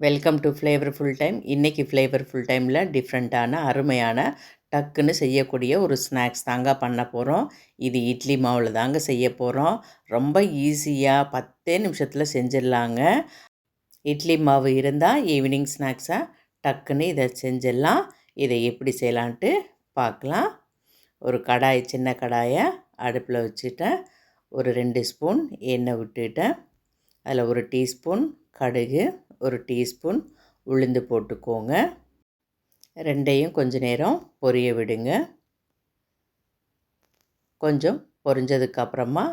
Welcome to flavour full time இன்றைக்கி flavour full டைமில் டிஃப்ரெண்ட்டான அருமையான டக்குன்னு செய்யக்கூடிய ஒரு ஸ்நாக்ஸ் தாங்க பண்ண போகிறோம் இது இட்லி மாவில் தாங்க செய்ய போகிறோம் ரொம்ப ஈஸியாக பத்தே நிமிஷத்தில் செஞ்சிடலாங்க. இட்லி மாவு இருந்தால் ஈவினிங் ஸ்நாக்ஸாக டக்குன்னு இதை செஞ்சிடலாம். இதை எப்படி செய்யலான்ட்டு பார்க்கலாம். ஒரு கடாய் சின்ன கடாயை அடுப்பில் வச்சுட்டேன். ஒரு ரெண்டு ஸ்பூன் எண்ணெய் விட்டுட்டேன். அதில் ஒரு டீஸ்பூன் கடுகு ஒரு டீஸ்பூன் உளுந்து போட்டுக்கோங்க. ரெண்டையும் கொஞ்ச நேரம் பொரிய விடுங்க. கொஞ்சம் பொரிஞ்சதுக்கப்புறமா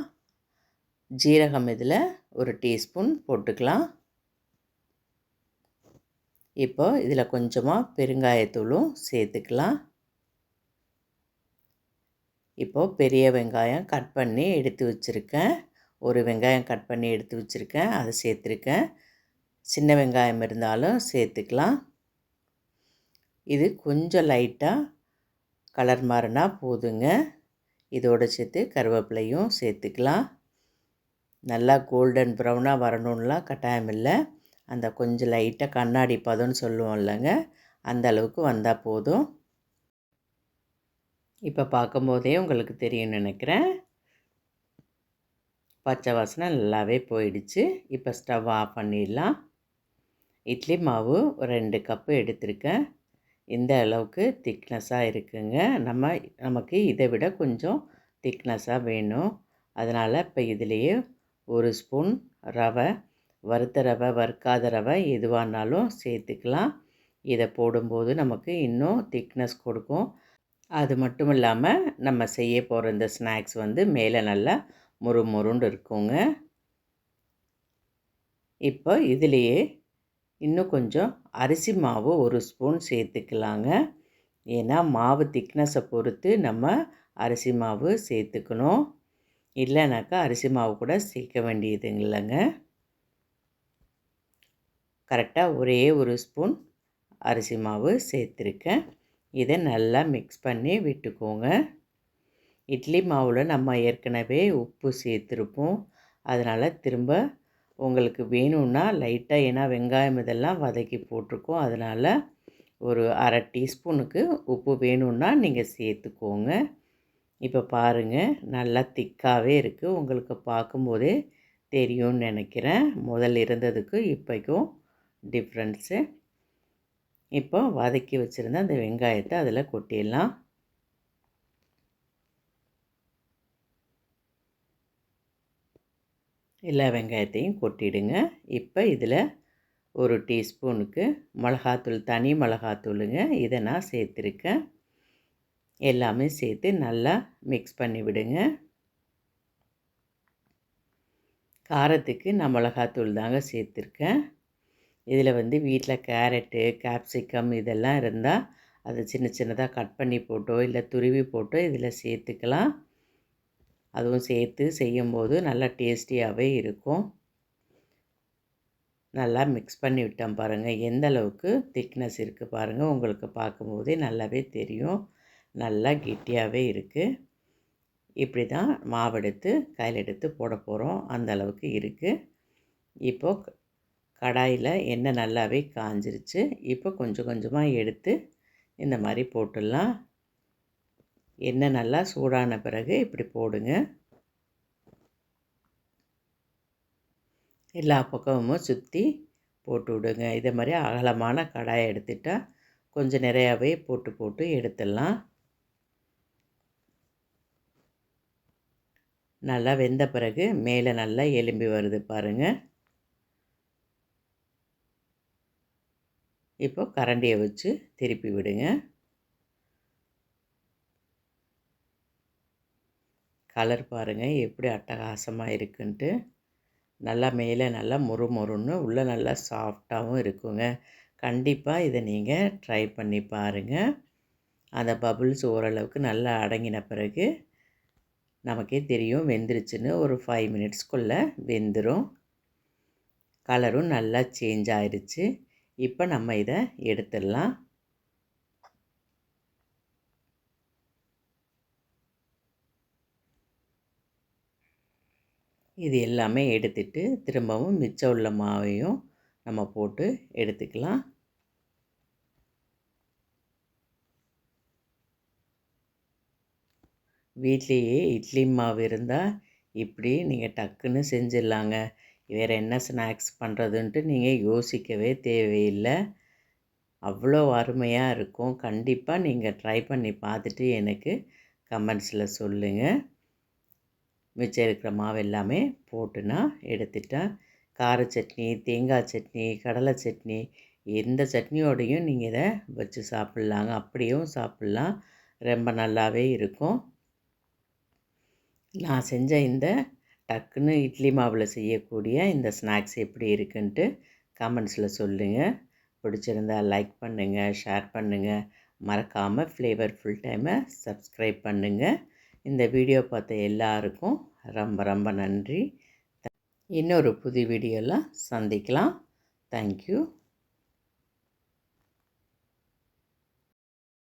ஜீரகம் இதில் ஒரு டீஸ்பூன் போட்டுக்கலாம். இப்போ இதில் கொஞ்சமாக பெருங்காயத்தூளும் சேர்த்துக்கலாம். இப்போது பெரிய வெங்காயம் கட் பண்ணி எடுத்து வச்சுருக்கேன். ஒரு வெங்காயம் கட் பண்ணி எடுத்து வச்சுருக்கேன். அதை சேர்த்துருக்கேன். சின்ன வெங்காயம் இருந்தாலும் சேர்த்துக்கலாம். இது கொஞ்சம் லைட்டாக கலர் மாறினா போதுங்க. இதோடு சேர்த்து கருவேப்பிலையும் சேர்த்துக்கலாம். நல்லா கோல்டன் ப்ரௌனாக வரணும்லாம் கட்டாயம் இல்லை. அந்த கொஞ்சம் லைட்டாக கண்ணாடி பதம்னு சொல்லுவோம் இல்லைங்க அந்த அளவுக்கு வந்தால் போதும். இப்போ பார்க்கும்போதே உங்களுக்கு தெரியும் நினைக்கிறேன். பச்சை வாசனை நல்லாவே போயிடுச்சு. இப்போ ஸ்டவ் ஆஃப் பண்ணிடலாம். இட்லி மாவு ரெண்டு கப்பு எடுத்திருக்கேன். இந்த அளவுக்கு திக்னஸாக இருக்குங்க. நம்ம நமக்கு இதை விட கொஞ்சம் திக்னஸாக வேணும். அதனால் இப்போ இதுலேயே ஒரு ஸ்பூன் ரவை வறுத்த ரவை வறுக்காத ரவை எதுவானாலும் சேர்த்துக்கலாம். இதை போடும்போது நமக்கு இன்னும் திக்னஸ் கொடுக்கும். அது மட்டும் இல்லாமல் நம்ம செய்ய போகிற இந்த ஸ்நாக்ஸ் வந்து மேலே நல்லா முறு முருண்டு இருக்குங்க. இப்போ இதுலேயே இன்னும் கொஞ்சம் அரிசி மாவு ஒரு ஸ்பூன் சேர்த்துக்கலாங்க. ஏன்னா மாவு திக்னஸை பொறுத்து நம்ம அரிசி மாவு சேர்த்துக்கணும். இல்லைனாக்கா அரிசி மாவு கூட சேர்க்க வேண்டியது இல்லைங்க கரெக்டாக ஒரே ஒரு ஸ்பூன் அரிசி மாவு சேர்த்துருக்கேன். இதை நல்லா மிக்ஸ் பண்ணி விட்டுக்கோங்க. இட்லி மாவில் நம்ம ஏற்கனவே உப்பு சேர்த்துருப்போம். அதனால் திரும்ப உங்களுக்கு வேணும்னா லைட்டாக ஏன்னா வெங்காயம் இதெல்லாம் வதக்கி போட்டிருக்கோம். அதனால் ஒரு அரை டீஸ்பூனுக்கு உப்பு வேணும்னா நீங்கள் சேர்த்துக்கோங்க. இப்போ பாருங்கள் நல்லா திக்காகவே இருக்குது உங்களுக்கு பார்க்கும்போதே தெரியும்னு நினைக்கிறேன். முதல் இருந்ததுக்கு இப்போக்கும் டிஃப்ரென்ஸு இப்போ வதக்கி வச்சுருந்தா அந்த வெங்காயத்தை அதில் கொட்டிடலாம். எல்லா வெங்காயத்தையும் கொட்டிடுங்க. இப்போ இதில் ஒரு டீஸ்பூனுக்கு மிளகாத்தூள் தனி மிளகாத்தூளுங்க. இதை நான் சேர்த்துருக்கேன். எல்லாமே சேர்த்து நல்லா மிக்ஸ் பண்ணி விடுங்க. காரத்துக்கு நான் மிளகாத்தூள் தாங்க சேர்த்துருக்கேன். இதில் வந்து வீட்டில் கேரட்டு கேப்சிகம் இதெல்லாம் இருந்தால் அதை சின்ன சின்னதாக கட் பண்ணி போட்டோ இல்லை துருவி போட்டோ இதில் சேர்த்துக்கலாம். அதுவும் சேர்த்து செய்யும்போது நல்லா டேஸ்டியாகவே இருக்கும். நல்லா மிக்ஸ் பண்ணி விட்டேன் பாருங்கள் எந்த அளவுக்கு திக்னஸ் இருக்குது பாருங்கள் உங்களுக்கு பார்க்கும்போதே நல்லாவே தெரியும். நல்லா கெட்டியாகவே இருக்குது இப்படி தான் மாவெடுத்து கையில் எடுத்து போட போகிறோம் அந்த அளவுக்கு இருக்குது இப்போது கடாயில் எண்ணெய் நல்லாவே காஞ்சிருச்சு. இப்போ கொஞ்சம் கொஞ்சமாக எடுத்து இந்த மாதிரி போட்டுடலாம். எண்ணெய் நல்லா சூடான பிறகு இப்படி போடுங்க. எல்லா பக்கமும் சுற்றி போட்டு விடுங்க. இதே மாதிரி அகலமான கடாயை எடுத்துட்டால் கொஞ்சம் நிறையாவே போட்டு போட்டு எடுத்துடலாம். நல்லா வெந்த பிறகு மேலே நல்லா எலும்பி வருது பாருங்கள் இப்போ கரண்டியை வச்சு திருப்பி விடுங்க. கலர் பாருங்கள் எப்படி அட்டகாசமாக இருக்குன்ட்டு. நல்லா மேலே நல்லா முறு முறுன்னு உள்ளே நல்லா சாஃப்டாகவும் இருக்குங்க. கண்டிப்பாக இதை நீங்கள் ட்ரை பண்ணி பாருங்கள் அந்த பபுள்ஸ் ஓரளவுக்கு நல்லா அடங்கின பிறகு நமக்கே தெரியும் வெந்துருச்சுன்னு ஒரு ஃபைவ் மினிட்ஸ்க்குள்ளே வெந்துடும் கலரும் நல்லா சேஞ்ச் ஆயிடுச்சு இப்போ நம்ம இதை எடுத்துடலாம். இது எல்லாமே எடுத்துட்டு திரும்பவும் மிச்சம் உள்ள மாவையும் நம்ம போட்டு எடுத்துக்கலாம். வீட்லேயே இட்லி மாவு இருந்தால் இப்படி நீங்கள் டக்குன்னு செஞ்சிடலாங்க. வேறு என்ன ஸ்நாக்ஸ் பண்ணுறதுன்ட்டு நீங்கள் யோசிக்கவே தேவையில்லை. அவ்வளோ அருமையாக இருக்கும். கண்டிப்பாக நீங்கள் ட்ரை பண்ணி பார்த்துட்டு எனக்கு கமெண்ட்ஸில் சொல்லுங்கள் மிச்சம் இருக்கிற மாவு எல்லாமே போட்டு நான் எடுத்துட்டேன். கார சட்னி தேங்காய் சட்னி கடலை சட்னி எந்த சட்னியோடையும் நீங்கள் இதை வச்சு சாப்பிட்லாங்க. அப்படியும் சாப்பிட்லாம். ரொம்ப நல்லாவே இருக்கும். நான் செஞ்ச இந்த டக்குன்னு இட்லி மாவில் செய்யக்கூடிய இந்த ஸ்நாக்ஸ் எப்படி இருக்குன்ட்டு கமெண்ட்ஸில் சொல்லுங்கள் பிடிச்சிருந்தால் லைக் பண்ணுங்கள் ஷேர் பண்ணுங்கள் மறக்காமல் ஃப்ளேவர் ஃபுல் டைமை சப்ஸ்கிரைப் பண்ணுங்கள் இந்த வீடியோ பார்த்த எல்லாருக்கும் ரொம்ப ரொம்ப நன்றி. இன்னொரு புது வீடியோவில் சந்திக்கலாம். தேங்க்யூ